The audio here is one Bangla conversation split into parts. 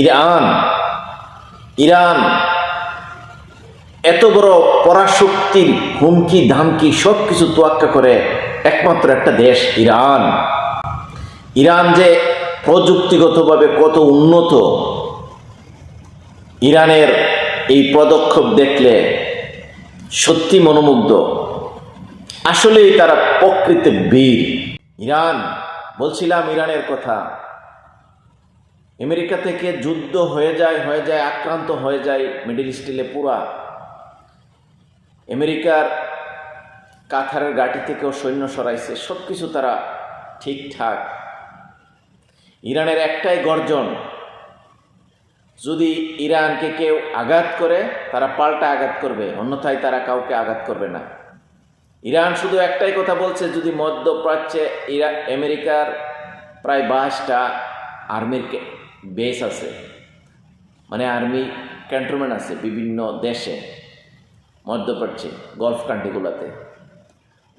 ইরান ইরান, এত বড় পরাশক্তির হুমকি, ধামকি সব কিছু তোয়াক্কা করে একমাত্র একটা দেশ, ইরান। ইরান যে প্রযুক্তিগতভাবে কত উন্নত, ইরানের এই পদক্ষেপ দেখলে সত্যি মনোমুগ্ধ। আসলেই তারা প্রকৃত বীর। ইরান, বলছিলাম ইরানের কথা। আমেরিকা থেকে যুদ্ধ হয়ে যায় হয়ে যায়, আক্রান্ত হয়ে যায় মিডিল ইস্টিলে পুরা। আমেরিকার কাথারের গাটি থেকেও সৈন্য সরাইছে সব কিছু তারা ঠিকঠাক। ইরানের একটাই গর্জন, যদি ইরানকে কেউ আঘাত করে, তারা পাল্টা আঘাত করবে, অন্যথায় তারা কাউকে আঘাত করবে না। ইরান শুধু একটাই কথা বলছে, যদি মধ্যপ্রাচ্যে ইরা, আমেরিকার প্রায় বাইশটা আর্মির বেস আছে। মানে আর্মি ক্যান্টনমেন্ট আছে বিভিন্ন দেশে, মধ্যপ্রাচ্যে গলফ কান্ট্রিগুলোতে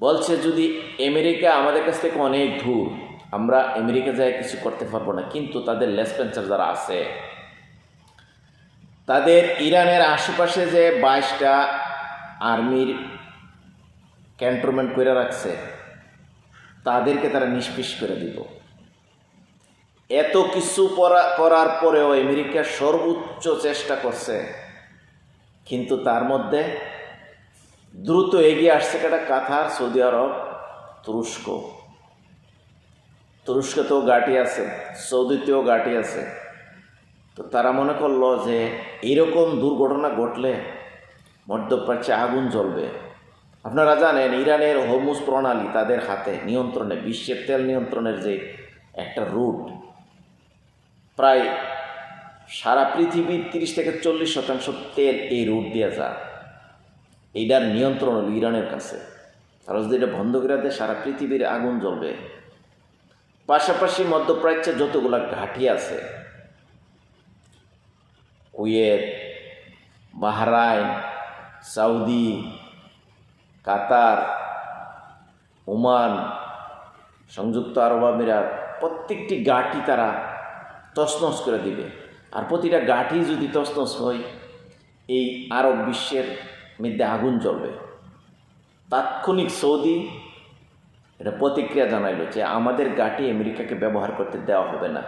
বলছে যদি আমেরিকা আমাদের কাছ থেকে অনেক দূর, আমরা আমেরিকা যায় কিছু করতে পারব না, কিন্তু তাদের লেসপেন্সার যারা আছে, তাদের ইরানের আশেপাশে যে বাইশটা আর্মির ক্যান্টনমেন্ট করে রাখছে, তাদেরকে তারা নিষ্পিস করে দিব। এত কিছু করার পরেও আমেরিকা সর্বোচ্চ চেষ্টা করছে। কিন্তু তার মধ্যে দ্রুত এগিয়ে আসছে কেটা কাতার, সৌদি আরব, তুরস্ক। তুরস্কতেও গাটি আছে, সৌদিতেও গাটি আছে। তো তারা মনে করল যে এইরকম দুর্ঘটনা ঘটলে মধ্যপ্রাচ্যে আগুন জ্বলবে। আপনারা জানেন, ইরানের হরমুজ প্রণালী তাদের হাতে নিয়ন্ত্রণে, বিশ্বের তেল নিয়ন্ত্রণের যে একটা রুট প্রায় সারা পৃথিবীর তিরিশ থেকে চল্লিশ শতাংশ তেল এই রুট দিয়ে যায়। এইটার নিয়ন্ত্রণ হলো ইরানের কাছে। তারা যদি এটা বন্ধ করে দেয়, সারা পৃথিবীর আগুন জ্বলবে। পাশাপাশি মধ্যপ্রাচ্যে যতগুলা ঘাঁটি আছে, Kuwait, Bahrain Saudi Qatar, Oman, সংযুক্ত আরব আমিরাত, প্রত্যেকটি ঘাঁটি তারা তছনছ করে দিবে। আর প্রতিটা গাঠি যদি তছনছ হয়, এই আরব বিশ্বের মধ্যে আগুন জ্বলবে। তাৎক্ষণিক সৌদি এটা প্রতিক্রিয়া জানাইল যে আমাদের গাটি আমেরিকাকে ব্যবহার করতে দেওয়া হবে না।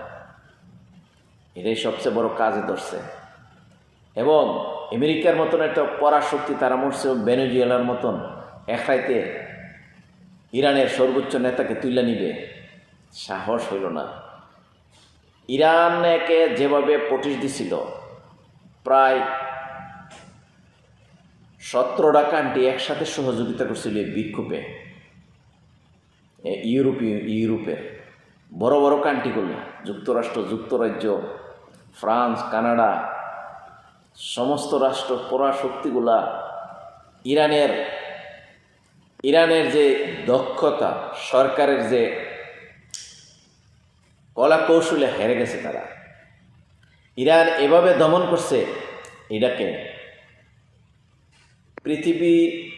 এটাই সবচেয়ে বড় কাজে ধরছে। এবং আমেরিকার মতন একটা পরাশক্তি তারা মরছে ভেনেজুয়েলার মতন একাইতে ইরানের সর্বোচ্চ নেতাকে তুলে নিবে, সাহস হইল না। ইরানকে যেভাবে পটিশ দিছিল, প্রায় সতেরোটা কান্ট্রি একসাথে সহযোগিতা করছিল এই বিক্ষোভে ইউরোপীয় ইউরোপের বড় বড় কান্ট্রিগুলো যুক্তরাষ্ট্র, যুক্তরাজ্য, ফ্রান্স, কানাডা, সমস্ত রাষ্ট্র পরাশক্তিগুলা ইরানের ইরানের যে দক্ষতা, সরকারের যে কলা কৌশলে হেরে গেছে তারা। ইরান এভাবে দমন করছে এটাকে পৃথিবীর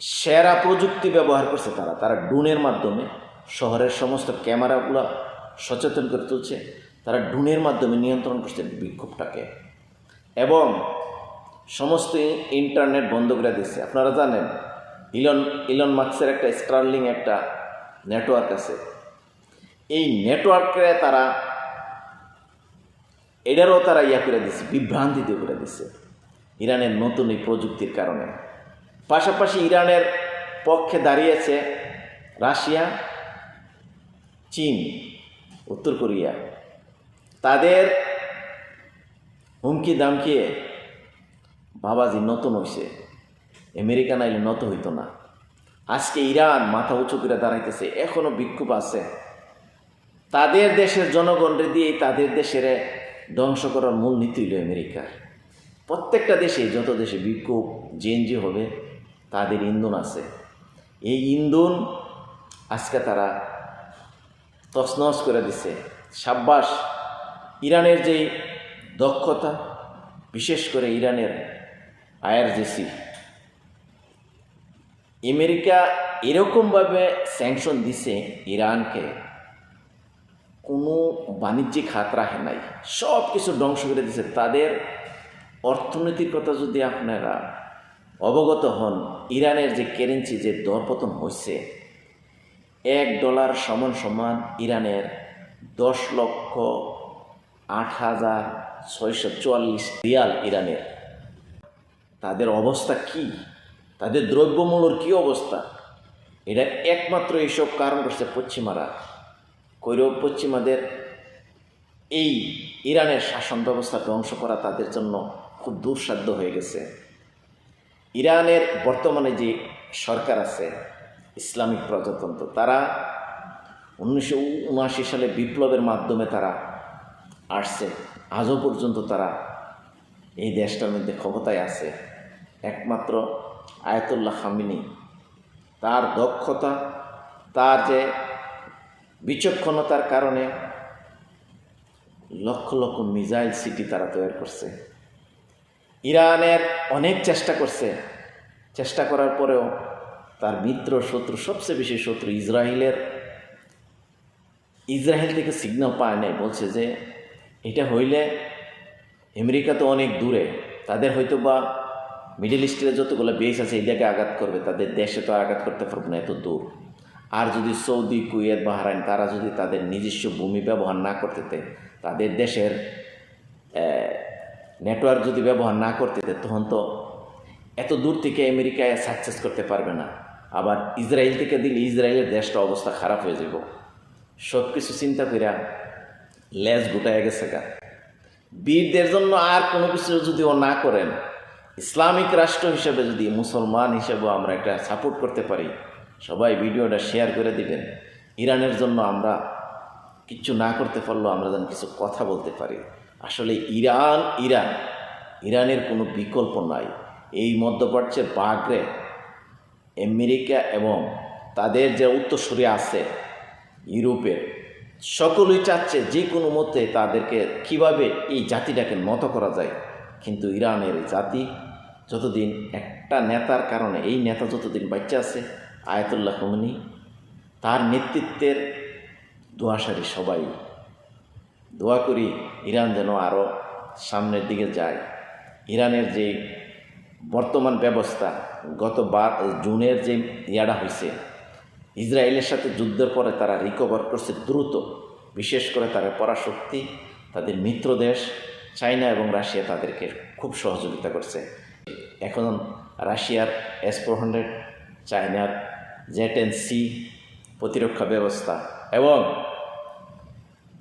সেরা প্রযুক্তি ব্যবহার করছে তারা। তারা ডুনের মাধ্যমে শহরের সমস্ত ক্যামেরাগুলো সচেতন করে তুলছে। তারা ড্রোনের মাধ্যমে নিয়ন্ত্রণ করছে বিক্ষোভটাকে। এবং সমস্ত ইন্টারনেট বন্ধ করে দিচ্ছে আপনারা জানেন, ইলন ইলন মার্কসের একটা স্টার্লিং একটা নেটওয়ার্ক আছে। এই নেটওয়ার্কে তারা এটারও তারা ইয়া করে দিচ্ছে বিভ্রান্তি দিয়ে করে দিচ্ছে ইরানের নতুন এই প্রযুক্তির কারণে। পাশাপাশি ইরানের পক্ষে দাঁড়িয়েছে রাশিয়া, চীন, উত্তর কোরিয়া। তাদের হুমকি দামকিয়ে বাবাজি নতুন হইছে। আমেরিকা নাইলে নত হইতো না। আজকে ইরান মাথা উঁচু করে দাঁড়াইতেছে এখনও বিক্ষোভ আছে। তাদের দেশের জনগণরে দিয়ে তাদের দেশের ধ্বংস করার মূল নীতি হইল আমেরিকার প্রত্যেকটা দেশে যত দেশে বিক্ষোভ, জেএনজি হবে, তাদের ইন্ধন আছে। এই ইন্ধন আজকে তারা তছনছ করে দিছে। সাব্বাস, ইরানের যেই দক্ষতা, বিশেষ করে ইরানের আইআরজেসি। আমেরিকা এরকমভাবে স্যাংশন দিছে ইরানকে। কোনো বাণিজ্যিক হাত রাখে নাই। সব কিছু ধ্বংস করে দিয়েছে। তাদের অর্থনীতির কথা যদি আপনারা অবগত হন, ইরানের যে কারেন্সি যে দরপতন হয়েছে এক ডলার সমান সমান ইরানের দশ লক্ষ আট হাজার ছয়শো চুয়াল্লিশ রিয়াল ইরানের। তাদের অবস্থা কি? তাদের দ্রব্যমূল্যর কি অবস্থা? এটা একমাত্র এইসব কারণ করছে পশ্চিমারা। কৈরব পশ্চিমাদের এই ইরানের শাসন ব্যবস্থা ধ্বংস করা তাদের জন্য খুব দুঃসাধ্য হয়ে গেছে। ইরানের বর্তমানে যে সরকার আছে, ইসলামিক প্রজাতন্ত্র, তারা উনিশশো উনআশি সালে বিপ্লবের মাধ্যমে তারা আসছে। আজও পর্যন্ত তারা এই দেশটার মধ্যে ক্ষমতায় আছে। একমাত্র আয়াতুল্লাহ খামিনী। তার দক্ষতা, তার যে বিচক্ষণতার কারণে লক্ষ লক্ষ মিজাইল সিটি তারা তৈরি করছে। ইরানের অনেক চেষ্টা করছে। চেষ্টা করার পরেও তার মিত্র শত্রু, সবচেয়ে বেশি শত্রু ইসরায়েলের। ইসরায়েল থেকে সিগন্যাল পায় নাই, বলছে যে এটা হইলে আমেরিকা তো অনেক দূরে। তাদের হয়তো বা মিডল ইস্টের যতগুলো বেস আছে এই জায়গায় আঘাত করবে। তাদের দেশে তো আঘাত করতে পারবে না, এত দূর। আর যদি সৌদি, কুয়েত, বাহরাইন, তারা যদি তাদের নিজস্ব ভূমি ব্যবহার না করতে তাদের দেশের নেটওয়ার্ক যদি ব্যবহার না করতে তখন তো এত দূর থেকে আমেরিকায় সাকসেস করতে পারবে না। আবার ইসরায়েল থেকে দিলে ইসরায়েলের দেশটা অবস্থা খারাপ হয়ে যাব সব কিছু চিন্তা করিয়া লেজ গুটায় গেছে গা। বীরদের জন্য আর কোনো কিছু যদি ও না করেন, ইসলামিক রাষ্ট্র হিসেবে যদি মুসলমান হিসেবেও আমরা একটা সাপোর্ট করতে পারি সবাই ভিডিওটা শেয়ার করে দিবেন। ইরানের জন্য আমরা কিচ্ছু না করতে পারলেও আমরা যেন কিছু কথা বলতে পারি। আসলে ইরান ইরান, ইরানের কোনো বিকল্প নাই। এই মধ্যপ্রাচ্যের বাগরে আমেরিকা এবং তাদের যে উত্তরসূরি আছে ইউরোপের, সকলেই চাচ্ছে যে কোনো মতে তাদেরকে কীভাবে এই জাতিটাকে নত করা যায়। কিন্তু ইরানের জাতি যতদিন একটা নেতার কারণে, এই নেতা যতদিন বাচ্চা আছে আয়াতুল্লাহ খমিনী তার নেতৃত্বের দোয়াশারি সবাই। দোয়া করি ইরান যেন আরও সামনের দিকে যায়। ইরানের যে বর্তমান ব্যবস্থা, গত বার জুনের যে ইয়াডা হয়েছে ইসরায়েলের সাথে যুদ্ধের পরে তারা রিকভার করছে দ্রুত। বিশেষ করে তারা পরাশক্তি, তাদের মিত্র দেশ, চায়না এবং রাশিয়া তাদেরকে খুব সহযোগিতা করছে। এখন রাশিয়ার এস ফোর হান্ড্রেড চায়নার জেট এন সি প্রতিরক্ষা ব্যবস্থা এবং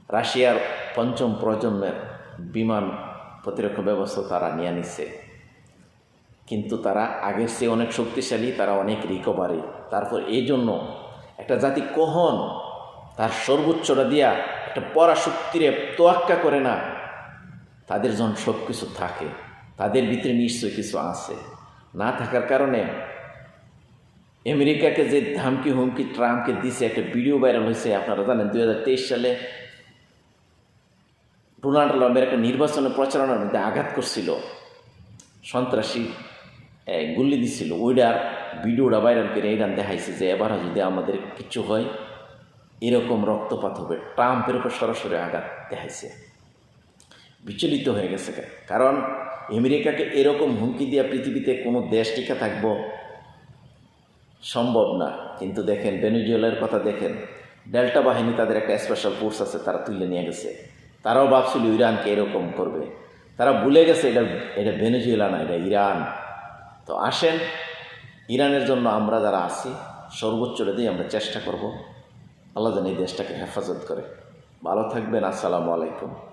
রাশিয়ার পঞ্চম প্রজন্মের বিমান প্রতিরক্ষা ব্যবস্থা তারা নিয়ে নিচ্ছে কিন্তু তারা আগের চেয়ে অনেক শক্তিশালী, তারা অনেক রিকভারি তারপর এই জন্য একটা জাতি কখন তার সর্বোচ্চটা দিয়া একটা পরাশক্তিরে তোয়াক্কা করে না, তাদের জন সব কিছু থাকে। তাদের ভিতরে নিশ্চয় কিছু আছে। না থাকার কারণে আমেরিকাকে যে ধামকি হুমকি ট্রাম্পকে দিছে একটা ভিডিও ভাইরাল হয়েছে আপনারা জানেন দু হাজার তেইশ সালে ডোনাল্ড ট্রাম্পের একটা নির্বাচনে প্রচারণার মধ্যে আঘাত করছিল। সন্ত্রাসী এ, গুল্লি দিছিল। ওইটার ভিডিওটা ভাইরাল করে ইরান দেখাইছে যে এবার যদি আমাদের কিছু হয় এরকম রক্তপাত হবে। ট্রাম্পের উপর সরাসরি আঘাত দেখাইছে। বিচলিত হয়ে গেছে কারণ আমেরিকাকে এরকম হুমকি দিয়া পৃথিবীতে কোনো দেশ টিকা থাকব সম্ভব না। কিন্তু দেখেন, ভেনেজুয়েলার কথা দেখেন। ডেল্টা বাহিনী তাদের একটা স্পেশাল ফোর্স আছে, তারা তুলে নিয়ে গেছে। তারাও ভাবছিল ইরানকে এরকম করবে। তারা ভুলে গেছে, এটা এটা ভেনেজুয়েলা না, এটা ইরান। তো আসেন, ইরানের জন্য আমরা যারা আছি, সর্বোচ্চটা দিয়ে আমরা চেষ্টা করব। আল্লাহ যেন এই দেশটাকে হেফাজত করে। ভালো থাকবেন, আসসালামু আলাইকুম।